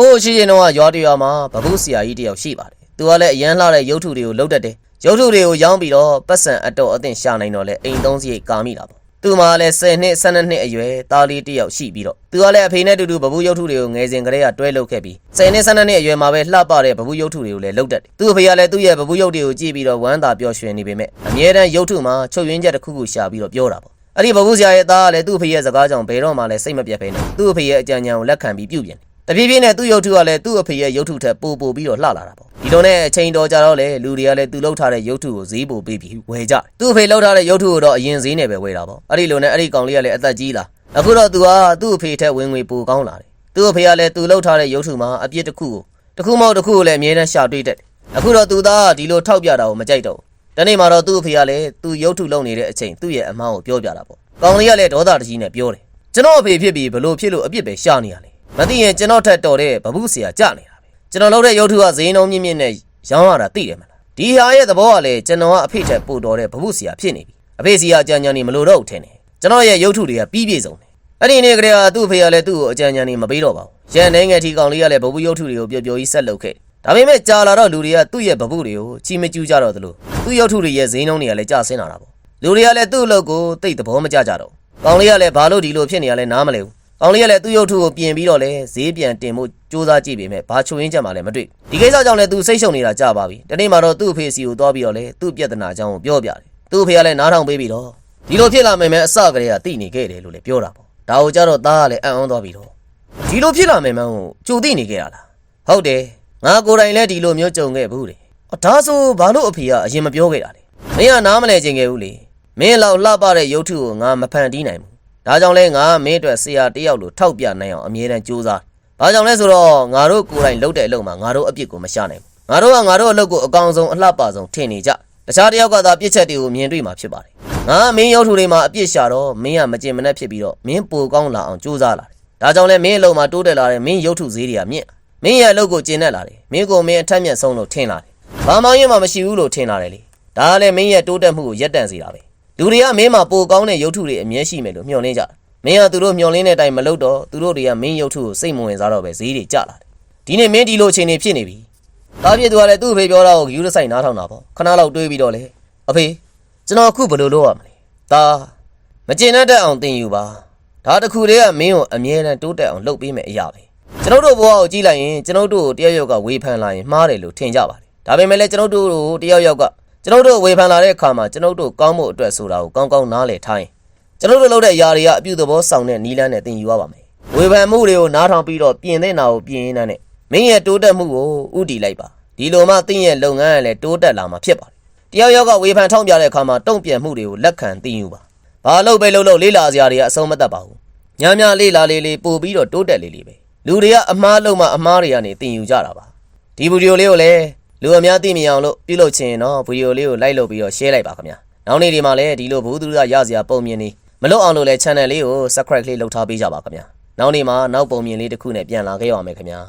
ဟိုးရှိရင်တော့ရွာတရွာမှာဗပုဆရာကြီးတယောက်ရှိပါတယ်သူကလည်းအရန်လှတဲ့ရုပ်ထုတွေကိုလှုပ်တတ်တယ်ရုပ်ထုတွေကိုရောင်းပြီးတော့ပတ်စံအတော်အသင့်ရှာနိုင်တော့လဲအိမ်သုံးစရိတ်ကာမိတာပေါ့သူမှလည်း10နှစ်12နှစ်အရွယ်သားလေးတယောက်ရှိပြီးတော့သူကလည်းအဖေနဲ့တူတူဗပုရုပ်ထုတွေကိုငယ်စဉ်ကတည်းကတွဲလုပ်ခဲ့ပြီး10နှစ်12နှစ်အရွယ်မှာပဲလှပတဲ့ဗပုရုပ်ထုတွေကိုလည်းလှုပ်တတ်တယ်သူ့အဖေကလည်းသူ့ရဲ့ဗပုရုပ်တွေကိုကြည့်ပြီးတော့ဝမ်းသာပျော်ရွှင်နေပေမဲ့အမြဲတမ်းရုပ်ထုမှာချုပ်ရင်းချက်တစ်ခုခုရှာပြီးတော့ပြောတာပေါ့အဲ့ဒီဘဘူးဆရာရဲ့သားကလည်းသူ့အဖေရဲ့စကားကြောင့်ဘယ်တော့မှလည်းစိတ်မပြတ်ပဲနဲ့သူ့အဖေရဲ့အကြံဉာဏ်ကိုလက်ခံပြီးပြုပြင် တယ်တပြေးပြေးနဲ့သူ့ရုပ်ထုကလည်းသူ့အဖေရဲ့ရုပ်ထုထက်ပိုပိုပြီးတော့လှလာတာပေါ့ဒီလိုနဲ့အချိန်တော်ကြာတော့လေလူတွေကလည်းသူလှုပ်ထားတဲ့ရုပ်ထုကိုဈေးပိုပေးပြီးဝယ်ကြတယ်သူ့အဖေလှုပ်ထားတဲ့ရုပ်ထုကိုတော့အရင်ဈေးနဲ့ပဲဝယ်တာပေါ့အဲ့ဒီလိုနဲ့အဲ့ဒီကောင်လေးကလည်းအသက်ကြီးလာအခုတော့သူကသူ့အဖေထက်ဝင်ငွေပိုကောင်းလာတယ်သူ့အဖေကလည်းသူလှုပ်ထားတဲ့ရုပ်ထုမှာအပြစ်တစ်ခုကိုတစ်ခုမဟုတ်တစ်ခုကိုလည်းအမြဲတမ်းရှာတွေ့တတ်တယ်အခုတော့သူသားကဒီလိုထောက်ပြတာကိုမကြိုက်တော့ဘူးတနေ့မှာတော့သူ့အဖေကလည်းသူရုပ်ထုလုံနေတဲ့အချိန်သူ့ရဲ့အမောင်းကိုပြောပြတာပေါ့။ကောင်လေးကလည်းဒေါသတကြီးနဲ့ပြောတယ်။ကျွန်တော်အဖေဖြစ်ပြီးဘလို့ဖြစ်လို့အပြစ်ပဲရှာနေရလဲ။ မသိရင်ကျွန်တော်ထက်တော်တဲ့ဘဘူးဆရာကြနေတာပဲ။ကျွန်တော်လုပ်တဲ့ရုပ်ထုကဈေးနှုန်းမြင့်မြင့်နဲ့ရောင်းရတာသိတယ်မလား။ဒီဟာရဲ့သဘောကလည်းကျွန်တော်ကအဖေထက်ပိုတော်တဲ့ဘဘူးဆရာဖြစ်နေပြီ။အဖေစီကအကြံဉာဏ်နေမလို့တော့ဘူးထင်တယ်။ကျွန်တော်ရဲ့ရုပ်ထုတွေကပြီးပြည့်စုံတယ်။အဲ့ဒီနေ့ကလေးကသူ့အဖေကလည်းသူ့ကိုအကြံဉာဏ်နေမပေးတော့ပါဘူး။ရန်နေငယ်ထီကောင်လေးကလည်းဘဘူးရုပ်ထုတွေကိုပျော်ပျော်ကြီးဆက်လုပ်ခဲ့တယ်ဒါပေမဲ့ကြာလာတော့လူတွေကသူ့ရဲ့ဗပုတွေကိုချီမကျူးကြတော့သလိုသူ့ရုပ်ထုတွေရဲ့ဈေးနှုန်းတွေကလည်းကျဆင်းလာတာပေါ့လူတွေကလည်းသူ့အလုပ်ကိုတိတ်သဘောမကျကြတော့ဘူးကောင်လေးကလည်းဘာလို့ဒီလိုဖြစ်နေရလဲနားမလဲဘူး ကောင်လေးကလည်းသူ့ရုပ်ထုကိုပြင်ပြီးတော့လဲဈေးပြန်တင်ဖို့စူးစမ်းကြည့်ပေမဲ့ဘာချိုရင်းချက်မှလည်းမတွေ့ဒီကိစ္စကြောင့်လည်းသူစိတ်ရှုံနေတာကြာပါပြီတနေ့မှာတော့သူ့အဖေစီကိုသွားပြီးတော့လဲသူ့ပြဿနာအကြောင်းကိုပြောပြတယ်သူ့အဖေကလည်းနားထောင်ပေးပြီးတော့ဒီလိုဖြစ်လာမယ်မဲ့အစကတည်းကသိနေခဲ့တယ်လို့လည်းပြောတာပေါ့ဒါကိုကြတော့သားကလည်းအံ့ဩသွားပြီးတော့ဒီလိုဖြစ်လာမယ်မှန်းကိုကြိုသိနေခဲ့ရလားဟုတ်တယ်ငါကိုယ်တိုင်လည်းဒီလိုမျိုးကြုံခဲ့ဘူးလေ။အော်ဒါဆိုဘာလို့အဖေကအရင်မပြောခဲ့တာလဲ။မင်းကနားမလဲခြင်းခဲ့ဘူးလေ။မင်းလောက်လှပတဲ့ရုပ်ထုကိုငါမဖန်တီးနိုင်ဘူး။ ဒါကြောင့်လဲငါမင်းအတွက်ဆရာတယောက်လိုထောက်ပြနိုင်အောင်အမြဲတမ်းကြိုးစား။ဘာကြောင့်လဲဆိုတော့ငါတို့ကိုယ်တိုင်လုပ်တဲ့အလုပ်မှာငါတို့အပြစ်ကိုမရှာနိုင်ဘူး။ငါတို့ကငါတို့အလုပ်ကိုအကောင်ဆုံးအလှပဆုံးထင်နေကြ။တခြားတယောက်ကသာပြစ်ချက်တွေကိုမြင်တွေ့မှာဖြစ်ပါတယ်။ငါမင်းရုပ်ထုတွေမှာအပြစ်ရှာတော့မင်းကမကျင်မနှက်ဖြစ်ပြီးတော့မင်းပိုကောင်းလာအောင်ကြိုးစားလာတယ်။ဒါကြောင့်လဲမင်းအလုပ်မှာတိုးတက်လာတဲ့မင်းရုပ်ထုဈေးတွေကမြင့်လာမင်းရဲ့အလုပ်ကိုကျင်တတ်လာတယ်မင်းကိုမင်းအထက်မြက်ဆုံးလို့ထင်လာတယ်ဘာမှရင်မှမရှိဘူးလို့ထင်လာတယ်လေဒါကလည်းမင်းရဲ့တိုးတက်မှုကိုရက်တန့်စေတာပဲ လူတွေကမင်းမှာပိုကောင်းတဲ့ရုပ်ထုတွေအမြဲရှိမယ်လို့မျှော်လင့်ကြတယ်မင်းကသူတို့မျှော်လင့်တဲ့အတိုင်းမလုပ်တော့သူတို့တွေကမင်းရုပ်ထုကိုစိတ်မဝင်စားတော့ပဲဈေးတွေကျလာတယ်ဒီနေ့မင်းဒီလိုအခြေအနေဖြစ်နေပြီဒါပြည့်သူကလည်းသူ့အဖေပြောတာကိုယူရဆိုင်နားထောင်တာပေါ့ခဏလောက်တွေးပြီးတော့လေအဖေကျွန်တော်အခုဘယ်လိုလုပ်ရမလဲဒါမကျင်တတ်အောင်သင်ယူပါဒါတခုတည်းကမင်းကိုအမြဲတမ်းတိုးတက်အောင်လုပ်ပေးမယ်အရာပဲကျွန်တော်တို့ဘဝကိုကြည့်လိုက်ရင်ကျွန်တော်တို့ကိုတယောက်ယောက်ကဝေဖန်လာရင်မှားတယ်လို့ထင်ကြပါတယ်ဒါပေမဲ့လည်းကျွန်တော်တို့ကိုတယောက်ယောက်က ကျွန်တော်တို့ဝေဖန်လာတဲ့အခါမှာကျွန်တော်တို့ကောင်းဖို့အတွက်ဆိုတာကိုကောင်းကောင်းနားလည်ထားရင်ကျွန်တော်တို့လုပ်တဲ့အရာတွေကအပြုသဘောဆောင်တဲ့နီးလန်းနဲ့သင်ယူရပါမယ်ဝေဖန်မှုတွေကိုနားထောင်ပြီးတော့ပြင်တဲ့နာကိုပြင်ရင်းနဲ့မင်းရဲ့တိုးတက်မှုကိုဥတီလိုက်ပါဒီလိုမှသင်ရဲ့လုပ်ငန်းကလည်းတိုးတက်လာမှာဖြစ်ပါတယ်တယောက်ယောက်ကဝေဖန်ထောက်ပြတဲ့အခါမှာတုံ့ပြန်မှုတွေကိုလက်ခံသင်ယူပါဘာလို့ပဲလုပ်လို့လေးလာစရာတွေကအဆုံးမတတ်ပါဘူးညံ့ညံ့လေးလာလေးလေးပို့ပြီးတော့တိုးတက်လေးလေးပဲလူတွေကအမားလုံးမအမားတွေကနေတင်ယူကြတာပါဒီဗီဒီယိုလေးကိုလည်း လူအများသိမြင်အောင်လို့ပြုလုပ်ချင်ရင်တော့ဗီဒီယိုလေးကိုလိုက်လုပ်ပြီးတော့ share လိုက်ပါခင်ဗျာနောက်နေ့ဒီမှာလည်းဒီလိုဘူးသူရရစရာပုံမြင်နေမလွတ်အောင်လို့လည်း channel လေးကို subscribe လေးလုပ်ထားပေးကြပါခင်ဗျာနောက်နေ့မှာနောက်ပုံမြင်လေးတစ်ခုနဲ့ပြန်လာခဲ့ရအောင်မယ်ခင်ဗျာ